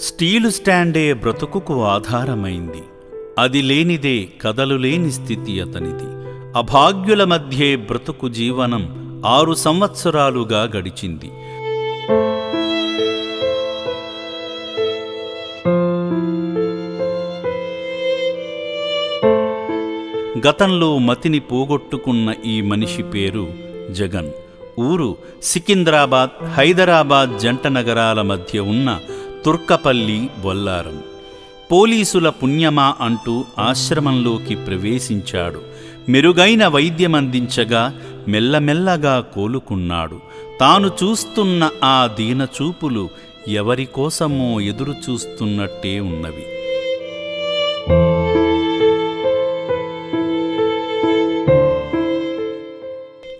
Steel స్టాండే బ్రతుకుకు ఆధారమైంది. అది లేనిదే కదలు లేని స్థితి అతనిది. అభాగ్యుల మధ్యే బ్రతుకు జీవనం ఆరు సంవత్సరాలుగా గడిచింది. గతంలో మతిని పోగొట్టుకున్న ఈ మనిషి పేరు జగన్. ఊరు సికింద్రాబాద్ హైదరాబాద్ జంట నగరాల మధ్య ఉన్న తుర్కపల్లి బొల్లారం. పోలీసుల పుణ్యమా అంటూ ఆశ్రమంలోకి ప్రవేశించాడు. మెరుగైన వైద్యమందించగా మెల్లమెల్లగా కోలుకున్నాడు. తాను చూస్తున్న ఆ దీనచూపులు ఎవరికోసమో ఎదురు చూస్తున్నట్టే ఉన్నవి.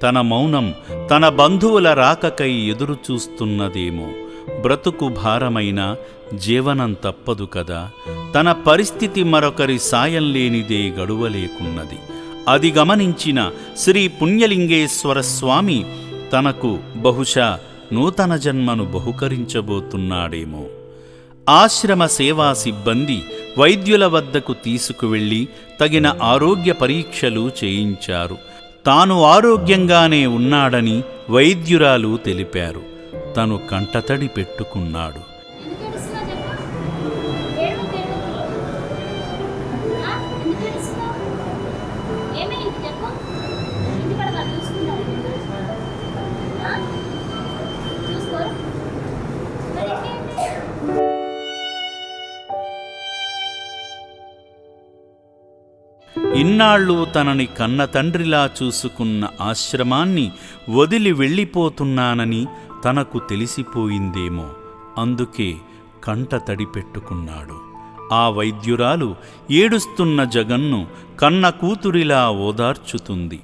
తన మౌనం తన బంధువుల రాకకై ఎదురు చూస్తున్నదేమో బ్రతుకు భారమైన జీవనం తప్పదు కదా. తన పరిస్థితి మరొకరి సాయం లేనిదే గడువలేకున్నది. అది గమనించిన శ్రీ పుణ్యలింగేశ్వర స్వామి తనకు బహుశా నూతన జన్మను బహుకరించబోతున్నాడేమో. ఆశ్రమ సేవా సిబ్బంది వైద్యుల వద్దకు తీసుకువెళ్ళి తగిన ఆరోగ్య పరీక్షలు చేయించారు. తాను ఆరోగ్యంగానే ఉన్నాడని వైద్యురాలు తెలిపారు. తను కంటతడి పెట్టుకున్నాడు. ఇన్నాళ్ళు తనని కన్న తండ్రిలా చూసుకున్న ఆశ్రమాన్ని వదిలి వెళ్ళిపోతున్నానని తనకు తెలిసిపోయిందేమో అందుకే కంట తడి పెట్టుకున్నాడు. ఆ వైద్యురాలు ఏడుస్తున్న జగన్ను కన్న కూతురిలా ఓదార్చుతుంది.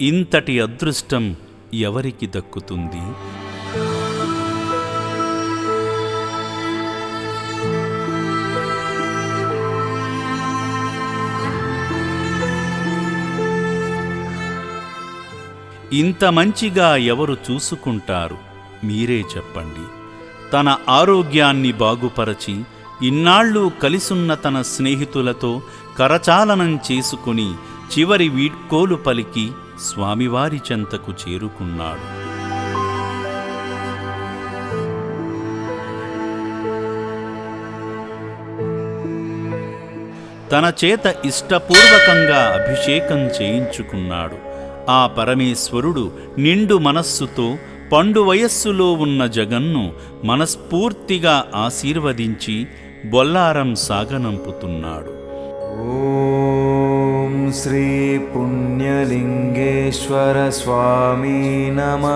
ఇంతటి అదృష్టం ఎవరికి దక్కుతుంది? ఇంత మంచిగా ఎవరు చూసుకుంటారు? మీరే చెప్పండి. తన ఆరోగ్యాన్ని బాగుపరచి ఇన్నాళ్ళు కలిసున్న తన స్నేహితులతో కరచాలనం చేసుకుని చివరి వీడ్కోలు పలికి స్వామివారి చెంతకు చేరుకున్నాడు. తన చేత ఇష్టపూర్వకంగా అభిషేకం చేయించుకున్నాడు. ఆ పరమేశ్వరుడు నిండు మనస్సుతో పండు వయస్సులో ఉన్న జగన్ను మనస్ఫూర్తిగా ఆశీర్వదించి బొల్లారం సాగనంపుతున్నాడు. ఓం శ్రీ పుణ్యలింగేశ్వర స్వామి నమ.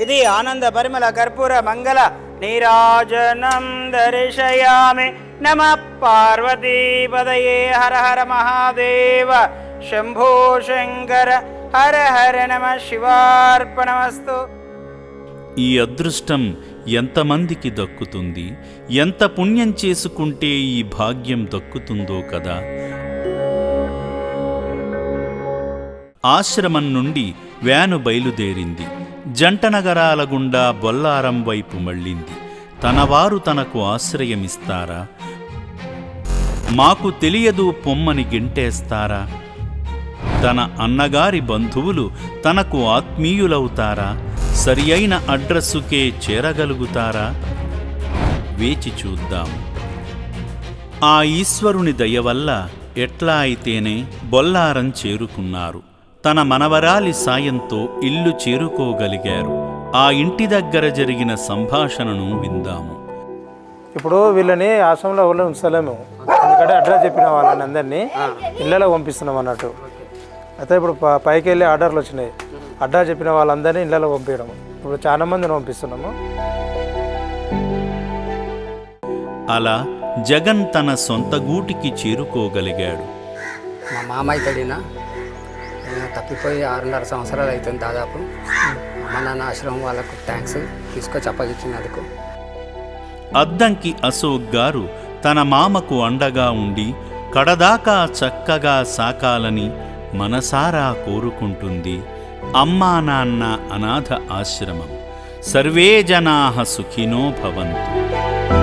ఇది ఆనంద పరిమళ కర్పూర మంగళ నీరాజనం దర్శయామి నమ పార్వతీపదయే హర హర మహాదేవ. శంభో శంకర హర హర నమ శివార్పణమస్తు. ఈ అదృష్టం ఎంతమందికి దక్కుతుంది? ఎంత పుణ్యం చేసుకుంటే ఈ భాగ్యం దక్కుతుందో కదా? ఆశ్రమం నుండి వ్యాను బయలుదేరింది. జంట నగరాల గుండా బొల్లారం వైపు మళ్ళింది. తనవారు తనకు ఆశ్రయమిస్తారా? మాకు తెలియదు పొమ్మని గింటేస్తారా? తన అన్నగారి బంధువులు తనకు ఆత్మీయులవుతారా? సరి అయిన అడ్రస్సుకే చేరగలుగుతారా? వేచి చూద్దాం. ఆ ఈశ్వరుని దయ వల్ల ఎట్లా అయితేనే బొల్లారం చేరుకున్నారు. తన మనవరాలి సాయంతో ఇల్లు చేరుకోగలిగారు. ఆ ఇంటి దగ్గర జరిగిన సంభాషణను విందాము. ఇప్పుడు వీళ్ళని ఆశ్రమంలో ఎవరు ఉంచలేము. ఎందుకంటే అడ్రస్ చెప్పిన వాళ్ళని అందరినీ ఇళ్ళలో పంపిస్తున్నాం అన్నట్టు. అయితే ఇప్పుడు ప- పైకి వెళ్ళి ఆర్డర్లు వచ్చినాయి. అడ్రస్ చెప్పిన వాళ్ళందరినీ ఇళ్ళలో పంపించడం ఇప్పుడు చాలా మందిని పంపిస్తున్నాము. అలా జగన్ తన సొంత గూటికి చేరుకోగలిగాడు. మా మామ అవుతాడినా నేను తప్పిపోయి ఆరున్నర సంవత్సరాలు అవుతుంది దాదాపు. అమ్మ నాన్న ఆశ్రమం వాళ్ళకు థ్యాంక్స్ తీసుకొచ్చి అప్పగించినందుకు. అద్దంకి అశోక్ గారు తన మామకు అండగా ఉండి కడదాకా చక్కగా సాకాలని మనసారా కోరుకుంటుంది అమ్మా నాన్న అనాథ ఆశ్రమం. సర్వే జనా సుఖినో భవంతు.